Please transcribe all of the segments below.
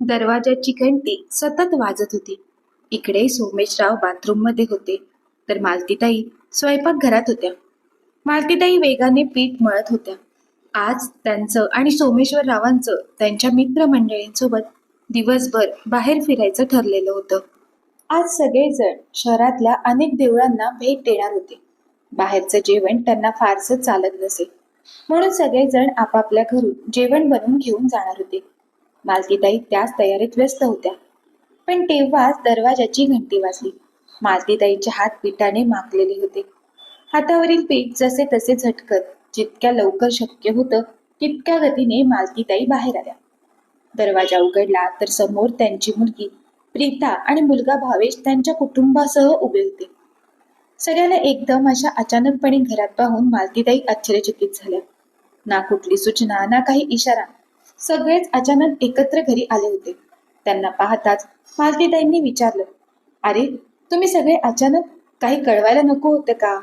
दरवाजाची घंटी सतत वाजत होती. इकडे सोमेशराव बाथरूममध्ये होते. तर मालतीताई स्वयंपाकघरात होत्या. मालतीताई वेगाने पीठ मळत होत्या. आज त्यांचं आणि सोमेश्वर रावांचं त्यांच्या मित्रमंडळींसोबत दिवसभर बाहेर फिरायचं ठरलेलं होतं. आज सगळेजण शहरातल्या अनेक देवळांना भेट देणार होते. बाहेरचं जेवण त्यांना फारसं चालत नसे. म्हणून सगळेजण आपापल्या घरून जेवण बनवून घेऊन जाणार होते. मालतीताई त्याच तयारीत व्यस्त होत्या. पण तेव्हाच दरवाजाची घंटी वाजली. मालतीताईचे हात पिठाने माखलेले होते. हातावरील पीठ जसे तसे झटकत जितक्या लवकर शक्य होतं तितक्या गतीने मालतीताई बाहेर आल्या. दरवाजा उघडला तर समोर त्यांची मुलगी प्रीता आणि मुलगा भावेश त्यांच्या कुटुंबासह उभे होते. सगळ्यांना एकदम अशा अचानकपणे घरात पाहून मालतीताई आश्चर्यचकित झाल्या. ना कुठली सूचना ना काही इशारा. सगळेच अचानक एकत्र घरी आले होते. त्यांना पाहताच मालतीताईंनी विचारलं अरे तुम्ही सगळे अचानक काही कळवायला नको होतं का?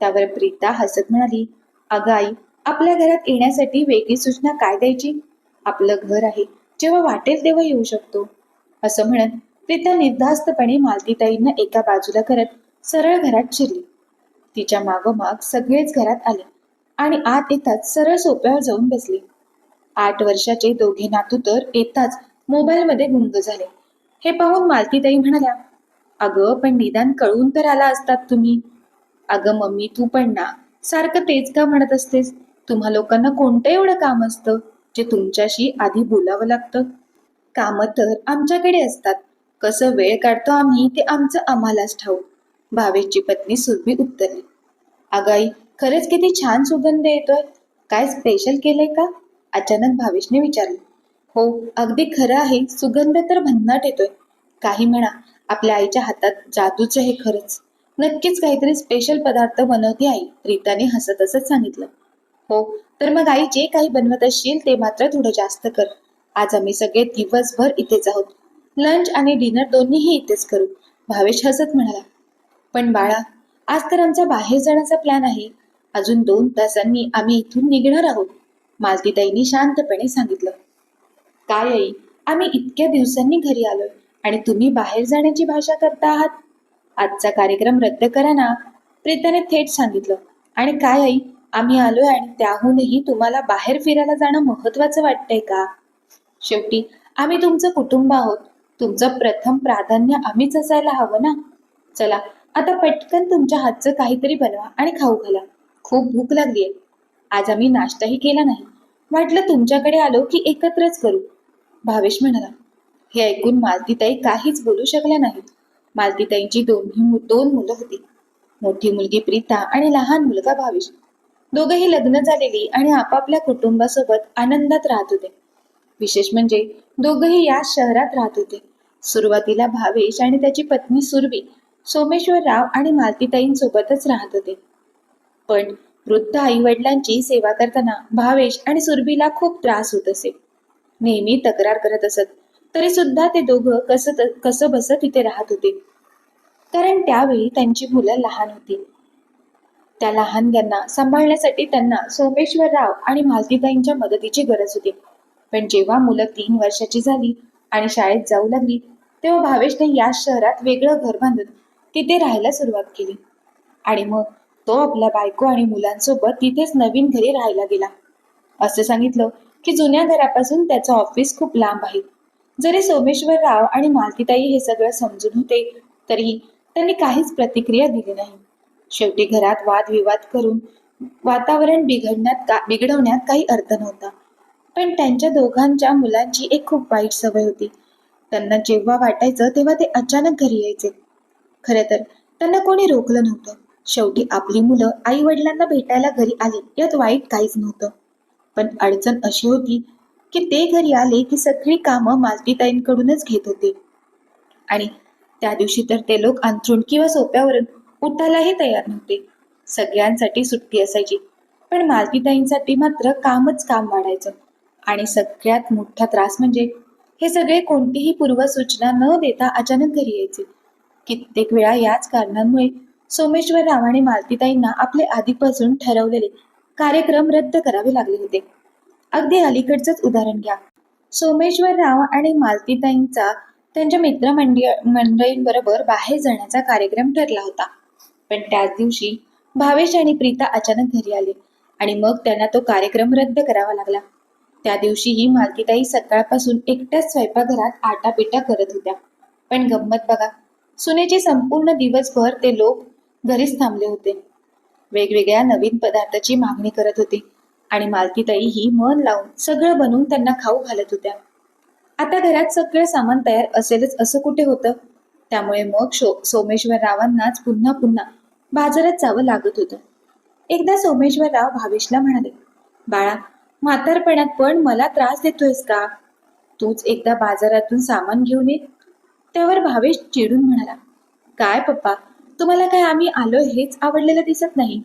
त्यावर प्रीता हसत म्हणाली अगं आई आपल्या घरात येण्यासाठी वेगळी सूचना काय द्यायची? आपलं घर आहे जेव्हा वाटेल तेव्हा येऊ शकतो. असं म्हणत प्रीता निर्धास्तपणे मालतीताईंना एका बाजूला करत सरळ घरात शिरली. तिच्या मागोमाग सगळेच घरात आले आणि आत येताच सरळ सोप्यावर जाऊन बसली. आठ वर्षाचे दोघे नातू तर येताच मोबाईलमध्ये गुंग झाले. हे पाहून मालतीताई म्हणाल्या अगं पण निदान कळून तर आला असतात तुम्ही. अगं मम्मी तू पण ना. सारखं तेच का म्हणत असतेस? तुम्हा लोकांना कोणतं एवढं काम असतं जे तुमच्याशी आधी बोलावं लागतं? कामं तर आमच्याकडे असतात. कसं वेळ काढतो आम्ही ते आमचं आम्हालाच ठाऊ भावेशची पत्नी सुरभी उत्तरली अगाई खरंच किती छान सुगंध येतोय. काय स्पेशल केलंय का? अचानक भावेशने विचारलं हो अगदी खरं आहे सुगंध तर भन्नाट येतोय. काही म्हणा आपल्या आईच्या हातात जादूच आहे खरंच. नक्कीच काहीतरी स्पेशल पदार्थ बनवते आई रीताने हसत हसत सांगितलं. हो तर मग आई जे काही बनवत असशील ते मात्र थोडं जास्त कर. आज आम्ही सगळे दिवसभर इथेच आहोत. लंच आणि डिनर दोन्हीही इथेच करू भावेश हसत म्हणाला. पण बाळा आज तर आमचा बाहेर जाण्याचा प्लॅन आहे. अजून दोन तासांनी आम्ही इथून निघणार आहोत. मालतीताईंनी शांतपणे सांगितलं. काय आई आम्ही इतक्या दिवसांनी घरी आलोय आणि तुम्ही बाहेर जाण्याची भाषा करता आहात? आजचा कार्यक्रम रद्द करा ना प्रीताने थेट सांगितलं. आणि काय आई आम्ही आलोय आणि त्याहूनही तुम्हाला बाहेर फिरायला जाणं महत्वाचं वाटतंय का? शेवटी आम्ही तुमचं कुटुंब आहोत. तुमचं प्रथम प्राधान्य आम्हीच असायला हवं ना. चला आता पटकन तुमच्या हातचं काहीतरी बनवा आणि खाऊ घाला. खूप भूक लागलीये. आज आम्ही नाश्ताही केला नाही. वाटलं तुमच्याकडे आलो की एकत्रच करू. भावेश म्हणाला हे ऐकून मालतीताई काहीच बोलू शकल्या नाहीत. मालतीताईंची दोन्ही दोन मुलं होती. मोठी मुलगी प्रीता आणि लहान मुलगा भावेश. दोघंही लग्न झालेली आणि आपापल्या कुटुंबासोबत आनंदात राहत होते. विशेष म्हणजे दोघंही याच शहरात राहत होते. सुरुवातीला भावेश आणि त्याची पत्नी सुरभी सोमेश्वर राव आणि मालतीताईंसोबतच राहत होते. पण वृद्ध आई वडिलांची सेवा करताना भावेश आणि सुरभीला खूप त्रास होत असे. नेहमी तक्रार करत असत तरी सुद्धा ते दोघं कसं कसं बसत तिथे राहत होते. कारण त्यावेळी त्यांची मुलं लहान होती. त्या लहानग्यांना सांभाळण्यासाठी त्यांना सोमेश्वरराव आणि मालतीताईंच्या मदतीची गरज होती. पण जेव्हा मुलं तीन वर्षाची झाली आणि शाळेत जाऊ लागली तेव्हा भावेशने या शहरात वेगळं घर बांधून तिथे राहायला सुरुवात केली. आणि मग तो आपल्या बायको आणि मुलांसोबत तिथेच नवीन घरी राहायला गेला. असं सांगितलं की जुन्या घरापासून त्याचं ऑफिस खूप लांब आहे. जरी सोमेश्वर राव आणि मालतीताई हे सगळं समजून होते तरीही त्यांनी काहीच प्रतिक्रिया दिली नाही. शेवटी घरात वादविवाद करून वातावरण बिघडण्यात का बिघडवण्यात काही अर्थ नव्हता. पण त्यांच्या दोघांच्या मुलांची एक खूप वाईट सवय होती. त्यांना जेव्हा वाटायचं तेव्हा ते अचानक घरी यायचे. खरं तर त्यांना कोणी रोखलं नव्हतं. शेवटी आपली मुलं आई वडिलांना भेटायला घरी आली यात वाईट काहीच नव्हतं. पण अडचण अशी होती की ते घरी आले की सगळी कामं मालतीताईंकडूनच घेत होते. आणि त्या दिवशी तर ते लोक अंथरूण किंवा सोप्यावरून उठायलाही तयार नव्हते. सगळ्यांसाठी सुट्टी असायची पण मालतीताईंसाठी मात्र कामच काम वाढायचं. आणि सगळ्यात मोठा त्रास म्हणजे हे सगळे कोणतीही पूर्वसूचना न देता अचानक घरी यायचे. कित्येक वेळा याच कारणांमुळे सोमेश्वर राव आणि मालतीताईंना आपले आधीपासून ठरवलेले कार्यक्रम रद्द करावे लागले होते. अगदी अलीकडचंच उदाहरण घ्या. सोमेश्वरराव आणि मालतीताईंचा त्यांच्या मित्रमंडळ मंडळींबरोबर बाहेर जाण्याचा कार्यक्रम ठरला होता. पण त्याच दिवशी भावेश आणि प्रीता अचानक घरी आले आणि मग त्यांना तो कार्यक्रम रद्द करावा लागला. त्या दिवशीही मालतीताई सकाळपासून एकट्याच स्वयंपाकघरात आटापिटा करत होत्या. पण गंमत बघा सुनेचे संपूर्ण दिवसभर ते लोक घरीच थांबले होते. वेगवेगळ्या नवीन पदार्थाची मागणी करत होते आणि मालतीताई ही मन लावून सगळं बनवून त्यांना खाऊ घालत होत्या. आता घरात सगळं सामान तयार असेलच असं कुठे होतं? त्यामुळे मग शो सोमेश्वररावांनाच पुन्हा पुन्हा बाजारात जावं लागत होतं. एकदा सोमेश्वरराव भावेशला म्हणाले बाळा म्हातारपणात पण मला त्रास देतोयस का? तूच एकदा बाजारातून सामान घेऊन ये. त्यावर भावेश चिडून म्हणाला काय पप्पा तुम्हाला काय आम्ही आलो हेच आवडलेलं दिसत नाही.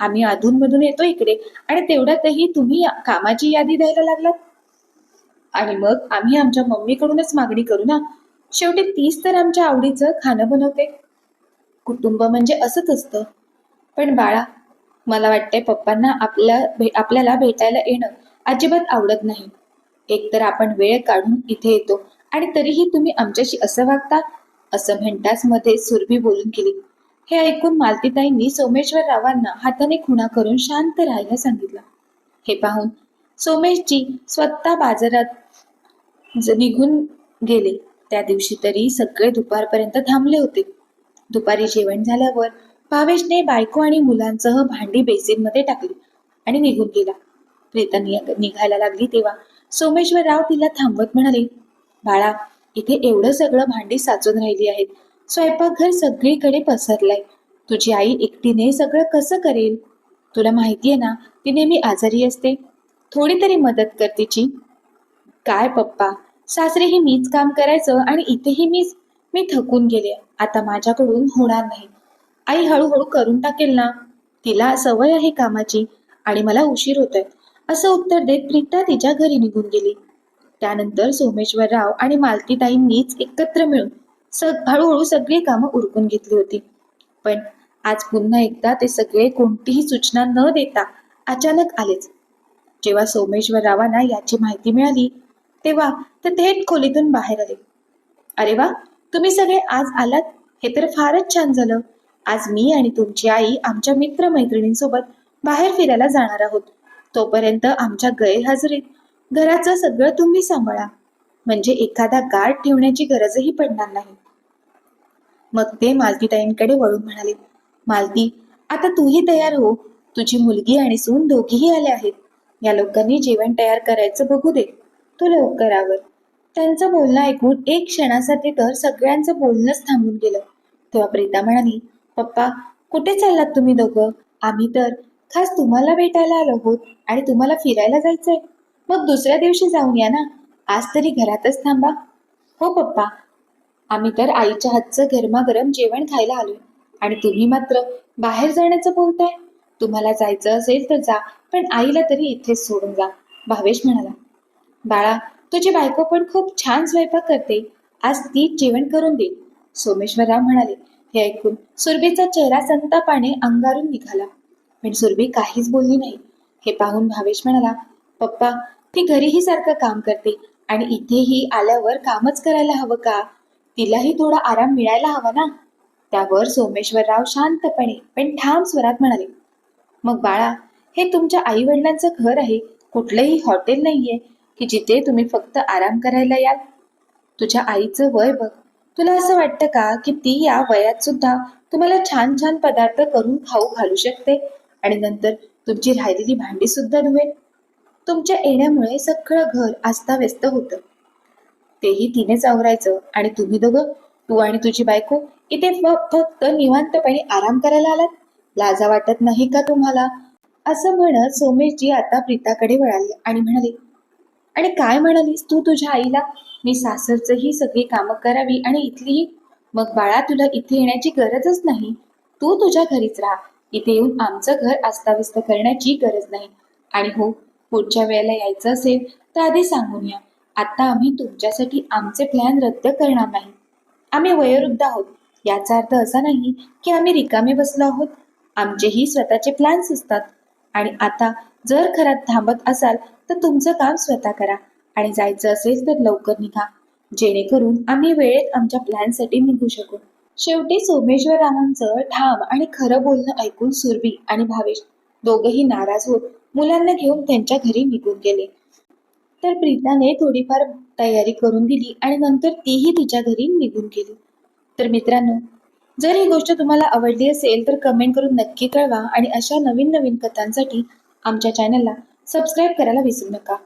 आम्ही अधूनमधून येतो इकडे आणि तेवढ्यातही तुम्ही कामाची यादी द्यायला लागलात. आणि मग आम्ही आमच्या मम्मीकडूनच मागणी करू ना? शेवटी तीच तर आमच्या आवडीचं खाणं बनवते. कुटुंब म्हणजे असंच असतं. पण बाळा मला वाटतंय पप्पांना आपल्या भे- आपल्याला भेटायला येणं अजिबात आवडत नाही. एकतर आपण वेळ काढून इथे येतो आणि तरीही तुम्ही आमच्याशी असं वागता असं म्हणताच मध्ये सुरभी बोलून गेली. हे ऐकून मालतीताईंनी सोमेश्वररावांना हाताने खुणा करून शांत राहायला सांगितलं. हे पाहून सोमेशजी स्वतः बाजारात निघून गेले. त्या दिवशी तरी सगळे दुपारपर्यंत थांबले होते. दुपारी जेवण झाल्यावर भावेशने बायको आणि मुलांसह भांडी बेसिनमध्ये टाकली आणि निघून गेला. प्रेता निघायला लागली तेव्हा सोमेश्वरराव तिला थांबवत म्हणाले बाळा इथे एवढं सगळं भांडी साचून राहिली आहेत. स्वयंपाकघर सगळीकडे पसरलंय. तुझी आई एकटीने सगळं कसं करेल? तुला माहितीये ना ती नेहमी आजारी असते. थोडी तरी मदत कर तिची काय पप्पा सासरेही मीच काम करायचं आणि इथेही मीच. मी थकून गेले. आता माझ्याकडून होणार नाही. आई हळूहळू करून टाकेल ना? तिला सवय आहे कामाची आणि मला उशीर होतोय. असं उत्तर देत प्रीता तिच्या घरी निघून गेली. त्यानंतर सोमेश्वरराव आणि मालतीताईंनीच एकत्र मिळून सग हळूहळू सगळी कामं उरकून घेतली होती. पण आज पुन्हा एकदा ते सगळे कोणतीही सूचना न देता अचानक आलेच. जेव्हा सोमेश्वररावांना याची माहिती मिळाली तेव्हा ते थेट खोलीतून बाहेर आले. अरे वा तुम्ही सगळे आज आलात? हे तर फारच छान झालं. आज मी आणि तुमची आई आमच्या मित्रमैत्रिणींसोबत बाहेर फिरायला जाणार आहोत. तोपर्यंत आमच्या गैरहजेरीत घराचं सगळं तुम्ही सांभाळा. म्हणजे एखादा गार्ड ठेवण्याची गरजही पडणार नाही. मग ते मालतीताईंकडे वळून म्हणाले मालती आता तूही तयार हो. तुझी मुलगी आणि सून दोघीही आले आहेत. या लोकांनी जेवण तयार करायचं बघू दे. तू लवकर आवर. त्यांचं बोलणं ऐकून एक क्षणासाठी तर सगळ्यांचं बोलणंच थांबून गेलं. तेव्हा प्रीता म्हणाली पप्पा कुठे चाललात तुम्ही दोघं? आम्ही तर खास तुम्हाला भेटायला आलो आहोत आणि तुम्हाला फिरायला जायचंय. मग दुसऱ्या दिवशी जाऊन या ना. आज तरी घरातच थांबा. हो पप्पा आम्ही तर आईच्या हातचं गरमागरम जेवण खायला आलोय. आणि तुम्ही मात्र बाहेर जाण्याचं बोलताय. तुम्हाला जायचं असेल तर जा पण आईला तरी इथेच सोडून जा भावेश म्हणाला. बाळा तुझी बायको पण खूप छान स्वयंपाक करते. आज ती जेवण करून दे. सोमेश्वरराव म्हणाले. हे ऐकून सुरभीचा चेहरा संतापाने अंगारून निघाला. पण सुरभी काहीच बोलली नाही. हे पाहून भावेश म्हणाला पप्पा ती घरीही सारखं काम करते आणि इथेही आल्यावर कामच करायला हवं का? तिलाही थोडा आराम मिळायला हवा ना? त्यावर सोमेश्वरराव शांतपणे पण ठाम स्वरात म्हणाले मग बाळा हे तुमच्या आई वडिलांचं घर आहे. कुठलंही हॉटेल नाहीये की जिथे तुम्ही फक्त आराम करायला याल? तुझ्या आईचं वय बघ. तुला असं वाटतं का की ती या वयात सुद्धा तुम्हाला छान छान पदार्थ करून खाऊ घालू शकते आणि नंतर तुमची राहिलेली भांडी सुद्धा धुवेल? तुमच्या येण्यामुळे सगळं घर अस्ताव्यस्त होतं. तेही तिनेच आवरायचं आणि तुम्ही दोघं तू आणि तुझी बायको इथे फक्त निवांतपणे आराम करायला आलात? लाजा वाटत नाही का तुम्हाला? असं म्हणत सोमेशजी आता प्रीताकडे वळाले आणि म्हणाले आणि काय म्हणालीस तू तुझ्या आईला? मी सासरचंही सगळी कामं करावी आणि इथलीही. मग बाळा तुला इथे येण्याची गरजच नाही. तू तुझ्या घरीच राहा. इथे येऊन आमचं घर अस्ताव्यस्त करण्याची गरज नाही. आणि हो पुढच्या वेळेला यायचं असेल तर आधी सांगून या. आता आम्ही तुमच्यासाठी आमचे प्लॅन रद्द करणार नाही. आम्ही वयोवृद्ध आहोत. याचा अर्थ असा नाही की आम्ही रिकामे बसलो आहोत. आमचेही स्वतःचे प्लॅन्स असतात. आणि आता जर घरात थांबत असाल तर तुमचं काम स्वतः करा आणि जायचं असेल तर लवकर निघा. जेणेकरून आम्ही वेळेत आमच्या प्लॅनसाठी निघू शकू. शेवटी सोमेश्वर रावांचं ठाम आणि खरं बोलणं ऐकून सुरभी आणि भावेश दोघही नाराज होत मुलांना घेऊन त्यांच्या घरी निघून गेले. तर प्रीताने थोडीफार तयारी करून दिली आणि नंतर तीही तिच्या घरी निघून गेली. तर मित्रांनो जर ही गोष्ट तुम्हाला आवडली असेल तर कमेंट करून नक्की कळवा आणि अशा नवीन नवीन कथांसाठी आमच्या चॅनलला सबस्क्राईब करायला विसरू नका.